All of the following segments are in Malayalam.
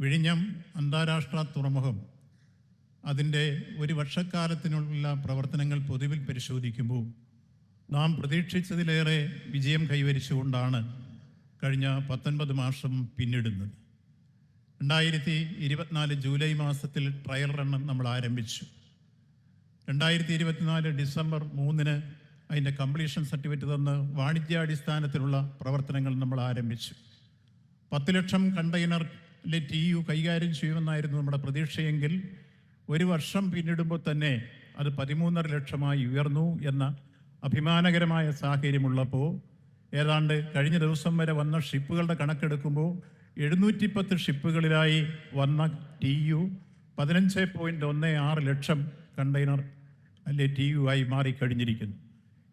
വിഴിഞ്ഞം അന്താരാഷ്ട്ര തുറമുഖം അതിന്റെ ഒരു വർഷക്കാലത്തിനുള്ള പ്രവർത്തനങ്ങൾ പൊതുവിൽ പരിശോധിക്കുമ്പോൾ നാം പ്രതീക്ഷിച്ചതിലേറെ വിജയം കൈവരിച്ചുകൊണ്ടാണ് കഴിഞ്ഞ പത്തൊൻപത് മാസം പിന്നിടുന്നത്. രണ്ടായിരത്തി ഇരുപത്തിനാല് ജൂലൈ മാസത്തിൽ ട്രയൽ റൺ നമ്മൾ ആരംഭിച്ചു. രണ്ടായിരത്തി ഇരുപത്തിനാല് ഡിസംബർ മൂന്നിന് അതിന്റെ കംപ്ലീഷൻ സർട്ടിഫിക്കറ്റ് തന്ന് വാണിജ്യാടിസ്ഥാനത്തിലുള്ള പ്രവർത്തനങ്ങൾ നമ്മൾ ആരംഭിച്ചു. പത്ത് ലക്ഷം കണ്ടെയ്നറിലെ ടി യു കൈകാര്യം ചെയ്യുമെന്നായിരുന്നു നമ്മുടെ പ്രതീക്ഷയെങ്കിൽ ഒരു വർഷം പിന്നിടുമ്പോൾ തന്നെ അത് പതിമൂന്നര ലക്ഷമായി ഉയർന്നു എന്ന അഭിമാനകരമായ സാഹചര്യമുള്ളപ്പോൾ ഏതാണ്ട് കഴിഞ്ഞ ദിവസം വരെ വന്ന ഷിപ്പുകളുടെ കണക്കെടുക്കുമ്പോൾ എഴുന്നൂറ്റി പത്ത് ഷിപ്പുകളിലായി വന്ന ടി യു പതിനഞ്ച് പോയിന്റ് ഒന്ന് ആറ് ലക്ഷം കണ്ടെയ്നർ അല്ലെ ടി യു ആയി മാറിക്കഴിഞ്ഞിരിക്കുന്നു.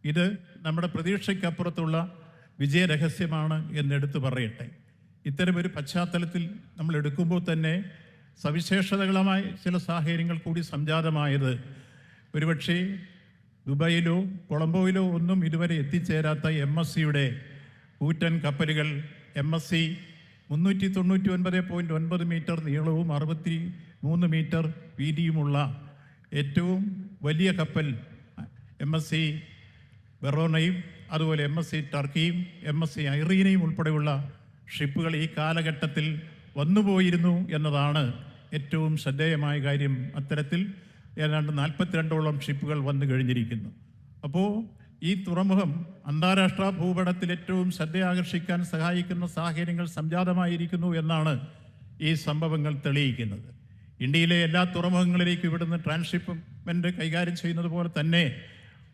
ഇത് നമ്മുടെ പ്രതീക്ഷയ്ക്കപ്പുറത്തുള്ള വിജയരഹസ്യമാണ് എന്നെടുത്തു പറയട്ടെ. ഇത്തരമൊരു പശ്ചാത്തലത്തിൽ നമ്മൾ എടുക്കുമ്പോൾ തന്നെ സവിശേഷതകളുമായ ചില സാഹചര്യങ്ങൾ കൂടി സംജാതമായത്. ഒരുപക്ഷേ ദുബായിലോ കൊളംബോയിലോ ഒന്നും ഇതുവരെ എത്തിച്ചേരാത്ത എം എസ് സിയുടെ കൂറ്റൻ കപ്പലുകൾ എം എസ് സി മുന്നൂറ്റി തൊണ്ണൂറ്റി ഒൻപത് പോയിന്റ് ഒൻപത് മീറ്റർ നീളവും അറുപത്തി മൂന്ന് മീറ്റർ വീതിയുമുള്ള ഏറ്റവും വലിയ കപ്പൽ എം എസ് സി വെറോണയും അതുപോലെ എം എസ് സി ടർക്കിയും എം എസ് സി ഐറീനയും ഉൾപ്പെടെയുള്ള ഷിപ്പുകൾ ഈ കാലഘട്ടത്തിൽ വന്നുപോയിരുന്നു എന്നതാണ് ഏറ്റവും ശ്രദ്ധേയമായ കാര്യം. അത്തരത്തിൽ ഏതാണ്ട് നാൽപ്പത്തിരണ്ടോളം ഷിപ്പുകൾ വന്നു കഴിഞ്ഞിരിക്കുന്നു. അപ്പോൾ ഈ തുറമുഖം അന്താരാഷ്ട്ര ഭൂപടത്തിൽ ഏറ്റവും ശ്രദ്ധ ആകർഷിക്കാൻ സഹായിക്കുന്ന സാഹചര്യങ്ങൾ സംജാതമായിരിക്കുന്നു എന്നാണ് ഈ സംഭവങ്ങൾ തെളിയിക്കുന്നത്. ഇന്ത്യയിലെ എല്ലാ തുറമുഖങ്ങളിലേക്കും ഇവിടുന്ന് ട്രാൻസ്ഷിപ്മെന്റ് കൈകാര്യം ചെയ്യുന്നത് പോലെ തന്നെ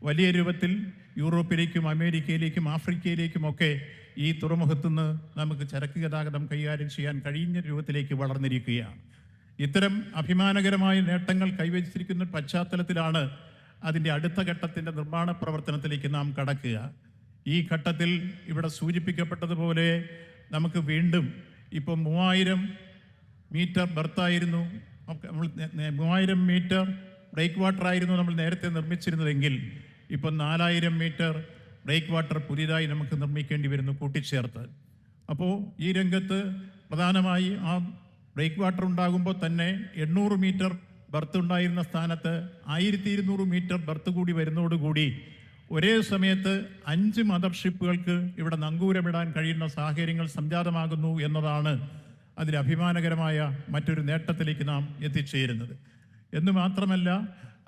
വലിയ രൂപത്തിൽ യൂറോപ്പിലേക്കും അമേരിക്കയിലേക്കും ആഫ്രിക്കയിലേക്കുമൊക്കെ ഈ തുറമുഖത്തു നിന്ന് നമുക്ക് ചരക്ക് ഗതാഗതം കൈകാര്യം ചെയ്യാൻ കഴിയുന്ന രൂപത്തിലേക്ക് വളർന്നിരിക്കുകയാണ്. ഇത്തരം അഭിമാനകരമായ നേട്ടങ്ങൾ കൈവച്ചിരിക്കുന്ന പശ്ചാത്തലത്തിലാണ് അതിന്റെ അടുത്ത ഘട്ടത്തിന്റെ നിർമ്മാണ പ്രവർത്തനത്തിലേക്ക് നാം കടക്കുക. ഈ ഘട്ടത്തിൽ ഇവിടെ സൂചിപ്പിക്കപ്പെട്ടതുപോലെ നമുക്ക് വീണ്ടും ഇപ്പം മൂവായിരം മീറ്റർ ബർത്തായിരുന്നു. നമ്മൾ മൂവായിരം മീറ്റർ ബ്രേക്ക് വാട്ടർ ആയിരുന്നു നമ്മൾ നേരത്തെ നിർമ്മിച്ചിരുന്നതെങ്കിൽ ഇപ്പം നാലായിരം മീറ്റർ ബ്രേക്ക് വാട്ടർ പുതിയതായി നമുക്ക് നിർമ്മിക്കേണ്ടി വരുന്നു കൂട്ടിച്ചേർത്ത്. അപ്പോൾ ഈ രംഗത്ത് പ്രധാനമായി ആ ബ്രേക്ക് വാട്ടർ ഉണ്ടാകുമ്പോൾ തന്നെ എണ്ണൂറ് മീറ്റർ ബർത്ത് ഉണ്ടായിരുന്ന സ്ഥാനത്ത് ആയിരത്തി ഇരുന്നൂറ് മീറ്റർ ബർത്ത് കൂടി വരുന്നതോടുകൂടി ഒരേ സമയത്ത് അഞ്ച് മദർഷിപ്പുകൾക്ക് ഇവിടെ നങ്കൂരമിടാൻ കഴിയുന്ന സാഹചര്യങ്ങൾ സംജാതമാകുന്നു എന്നതാണ് അതിൽ അഭിമാനകരമായ മറ്റൊരു നേട്ടത്തിലേക്ക് നാം എത്തിച്ചേരുന്നത്. എന്ന് മാത്രമല്ല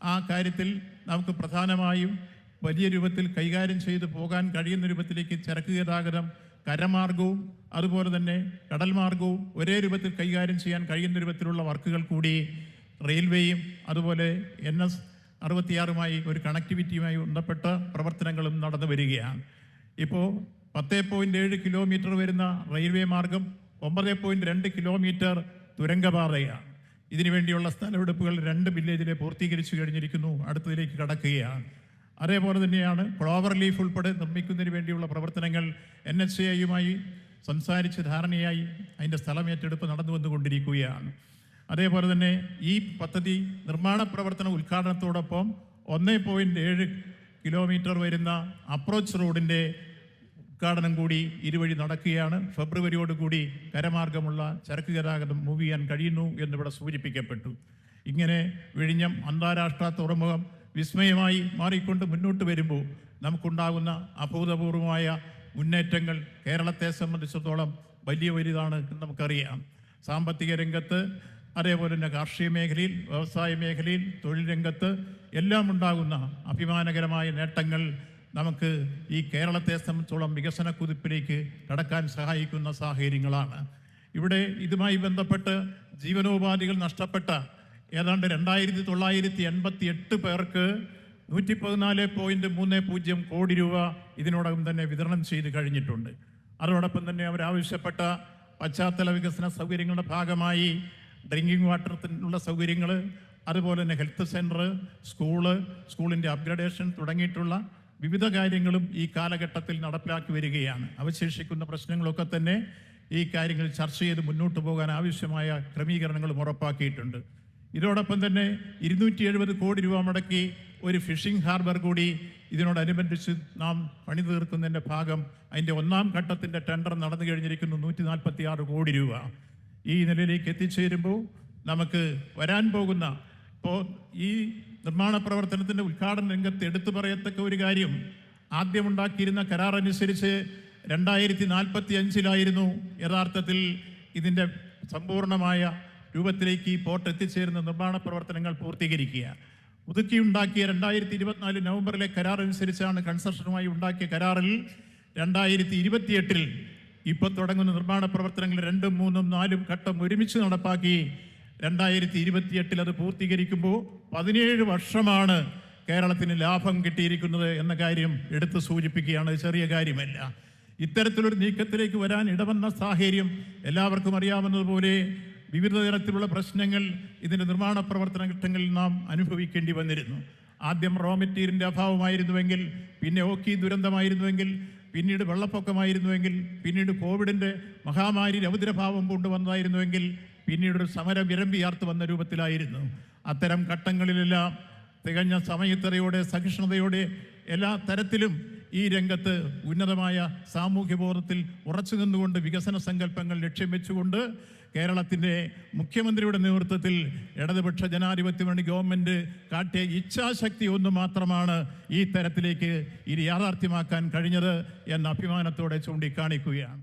ആ കാര്യത്തിൽ നമുക്ക് പ്രധാനമായും വലിയ രൂപത്തിൽ കൈകാര്യം ചെയ്തു പോകാൻ കഴിയുന്ന രൂപത്തിലേക്ക് ചരക്ക് ഗതാഗതം കരമാർഗവും അതുപോലെ തന്നെ കടൽ മാർഗവും ഒരേ രൂപത്തിൽ കൈകാര്യം ചെയ്യാൻ കഴിയുന്ന രൂപത്തിലുള്ള വർക്കുകൾ കൂടി റെയിൽവേയും അതുപോലെ എൻ എസ് അറുപത്തിയാറുമായി ഒരു കണക്ടിവിറ്റിയുമായി ബന്ധപ്പെട്ട പ്രവർത്തനങ്ങളും നടന്നു വരികയാണ്. ഇപ്പോൾ പത്ത് പോയിന്റ് ഏഴ് കിലോമീറ്റർ വരുന്ന റെയിൽവേ മാർഗം ഒമ്പത് പോയിന്റ് രണ്ട് കിലോമീറ്റർ തുരങ്കപാതയാണ്. ഇതിനുവേണ്ടിയുള്ള സ്ഥലമെടുപ്പുകൾ രണ്ട് വില്ലേജിലെ പൂർത്തീകരിച്ചു കഴിഞ്ഞിരിക്കുന്നു. അടുത്തതിലേക്ക് കടക്കുകയാണ്. അതേപോലെ തന്നെയാണ് ക്ലോവർ ലീഫ് ഉൾപ്പെടെ നിർമ്മിക്കുന്നതിന് വേണ്ടിയുള്ള പ്രവർത്തനങ്ങൾ എൻ എച്ച് ഐയുമായി സംസാരിച്ച് ധാരണയായി അതിന്റെ സ്ഥലം ഏറ്റെടുപ്പ് നടന്നു വന്നുകൊണ്ടിരിക്കുകയാണ് അതേപോലെ തന്നെ ഈ പദ്ധതി നിർമ്മാണ പ്രവർത്തന ഉദ്ഘാടനത്തോടൊപ്പം ഒന്ന് പോയിന്റ് ഏഴ് കിലോമീറ്റർ വരുന്ന അപ്രോച്ച് റോഡിന്റെ ഉദ്ഘാടനം കൂടി ഇരുവഴി നടക്കുകയാണ്. ഫെബ്രുവരിയോടുകൂടി കരമാർഗമുള്ള ചരക്ക് ഗതാഗതം മൂവ് ചെയ്യാൻ കഴിയുന്നു എന്നിവിടെ സൂചിപ്പിക്കപ്പെട്ടു. ഇങ്ങനെ വിഴിഞ്ഞം അന്താരാഷ്ട്ര തുറമുഖം വിസ്മയമായി മാറിക്കൊണ്ട് മുന്നോട്ട് വരുമ്പോൾ നമുക്കുണ്ടാകുന്ന അഭൂതപൂർവമായ മുന്നേറ്റങ്ങൾ കേരളത്തെ സംബന്ധിച്ചിടത്തോളം വലിയ വലുതാണ് എന്ന് നമുക്കറിയാം. സാമ്പത്തിക രംഗത്ത് അതേപോലെ തന്നെ കാർഷിക മേഖലയിൽ വ്യവസായ മേഖലയിൽ തൊഴിൽ രംഗത്ത് എല്ലാം ഉണ്ടാകുന്ന അഭിമാനകരമായ നേട്ടങ്ങൾ നമുക്ക് ഈ കേരളത്തെ സംബന്ധിച്ചോളം വികസന കുതിപ്പിലേക്ക് കടക്കാൻ സഹായിക്കുന്ന സാഹചര്യങ്ങളാണ്. ഇവിടെ ഇതുമായി ബന്ധപ്പെട്ട് ജീവനോപാധികൾ നഷ്ടപ്പെട്ട ഏതാണ്ട് രണ്ടായിരത്തി തൊള്ളായിരത്തി എൺപത്തി എട്ട് പേർക്ക് നൂറ്റി പതിനാല് പോയിന്റ് മൂന്ന് പൂജ്യം കോടി രൂപ ഇതിനോടകം തന്നെ വിതരണം ചെയ്ത് കഴിഞ്ഞിട്ടുണ്ട്. അതോടൊപ്പം തന്നെ അവരാവശ്യപ്പെട്ട പശ്ചാത്തല വികസന സൗകര്യങ്ങളുടെ ഭാഗമായി ഡ്രിങ്കിങ് വാട്ടറിനുള്ള സൗകര്യങ്ങൾ അതുപോലെ തന്നെ ഹെൽത്ത് സെന്റർ സ്കൂൾ സ്കൂളിന്റെ അപ്ഗ്രഡേഷൻ തുടങ്ങിയിട്ടുള്ള വിവിധ കാര്യങ്ങളും ഈ കാലഘട്ടത്തിൽ നടപ്പിലാക്കി വരികയാണ്. അവശേഷിക്കുന്ന പ്രശ്നങ്ങളൊക്കെ തന്നെ ഈ കാര്യങ്ങൾ ചർച്ച ചെയ്ത് മുന്നോട്ട് പോകാൻ ആവശ്യമായ ക്രമീകരണങ്ങളും ഉറപ്പാക്കിയിട്ടുണ്ട്. ഇതോടൊപ്പം തന്നെ ഇരുന്നൂറ്റി എഴുപത് കോടി രൂപ മുടക്കി ഒരു ഫിഷിംഗ് ഹാർബർ കൂടി ഇതിനോടനുബന്ധിച്ച് നാം പണി തീർക്കുന്നതിന്റെ ഭാഗം അതിന്റെ ഒന്നാം ഘട്ടത്തിന്റെ ടെൻഡർ നടന്നു കഴിഞ്ഞിരിക്കുന്നു നൂറ്റി നാൽപ്പത്തി ആറ് കോടി രൂപ. ഈ നിലയിലേക്ക് എത്തിച്ചേരുമ്പോൾ നമുക്ക് വരാൻ പോകുന്ന ഇപ്പോൾ ഈ നിർമ്മാണ പ്രവർത്തനത്തിന്റെ ഉദ്ഘാടന രംഗത്ത് എടുത്തു പറയത്തക്ക ഒരു കാര്യം ആദ്യമുണ്ടാക്കിയിരുന്ന കരാർ അനുസരിച്ച് രണ്ടായിരത്തി നാൽപ്പത്തി അഞ്ചിലായിരുന്നു യഥാർത്ഥത്തിൽ ഇതിന്റെ സമ്പൂർണമായ രൂപത്തിലേക്ക് ഈ പോർട്ട് എത്തിച്ചേരുന്ന നിർമ്മാണ പ്രവർത്തനങ്ങൾ പൂർത്തീകരിക്കുക. പുതുക്കിയുണ്ടാക്കിയ രണ്ടായിരത്തി ഇരുപത്തിനാല് നവംബറിലെ കരാർ അനുസരിച്ചാണ് കൺസ്ട്രക്ഷനുമായി ഉണ്ടാക്കിയ കരാറിൽ രണ്ടായിരത്തി ഇരുപത്തിയെട്ടിൽ ഇപ്പോൾ തുടങ്ങുന്ന നിർമ്മാണ പ്രവർത്തനങ്ങൾ രണ്ടും മൂന്നും നാലും ഘട്ടം ഒരുമിച്ച് നടപ്പാക്കി രണ്ടായിരത്തി ഇരുപത്തിയെട്ടിൽ അത് പൂർത്തീകരിക്കുമ്പോൾ പതിനേഴ് വർഷമാണ് കേരളത്തിന് ലാഭം കിട്ടിയിരിക്കുന്നത് എന്ന കാര്യം എടുത്തു സൂചിപ്പിക്കുകയാണ്. ചെറിയ കാര്യമല്ല. ഇത്തരത്തിലൊരു നീക്കത്തിലേക്ക് വരാൻ ഇടവന്ന സാഹചര്യം എല്ലാവർക്കും അറിയാവുന്നതുപോലെ വിവിധ തരത്തിലുള്ള പ്രശ്നങ്ങൾ ഇതിന്റെ നിർമ്മാണ പ്രവർത്തന ഘട്ടങ്ങളിൽ നാം അനുഭവിക്കേണ്ടി വന്നിരുന്നു. ആദ്യം റോ മെറ്റീരിയലിന്റെ അഭാവമായിരുന്നുവെങ്കിൽ പിന്നെ ഓക്കി ദുരന്തമായിരുന്നുവെങ്കിൽ പിന്നീട് വെള്ളപ്പൊക്കമായിരുന്നുവെങ്കിൽ പിന്നീട് കോവിഡിന്റെ മഹാമാരി രൗദ്രഭാവം കൊണ്ടുവന്നതായിരുന്നുവെങ്കിൽ പിന്നീട് ഒരു സമരം വിരമ്പിയാർത്ത് വന്ന രൂപത്തിലായിരുന്നു. അത്തരം ഘട്ടങ്ങളിലെല്ലാം തികഞ്ഞ സമയത്തറയോടെ സഹിഷ്ണുതയോടെ എല്ലാ തരത്തിലും ഈ രംഗത്ത് ഉന്നതമായ സാമൂഹ്യ ബോധത്തിൽ ഉറച്ചു നിന്നുകൊണ്ട് വികസന സങ്കല്പങ്ങൾ ലക്ഷ്യം വെച്ചുകൊണ്ട് കേരളത്തിന്റെ മുഖ്യമന്ത്രിയുടെ നേതൃത്വത്തിൽ ഇടതുപക്ഷ ജനാധിപത്യ ഗവൺമെന്റ് കാട്ടിയ ഇച്ഛാശക്തി ഒന്ന് മാത്രമാണ് ഈ തരത്തിലേക്ക് ഇനി യാഥാർത്ഥ്യമാക്കാൻ കഴിഞ്ഞത് എന്ന അഭിമാനത്തോടെ ചൂണ്ടിക്കാണിക്കുകയാണ്.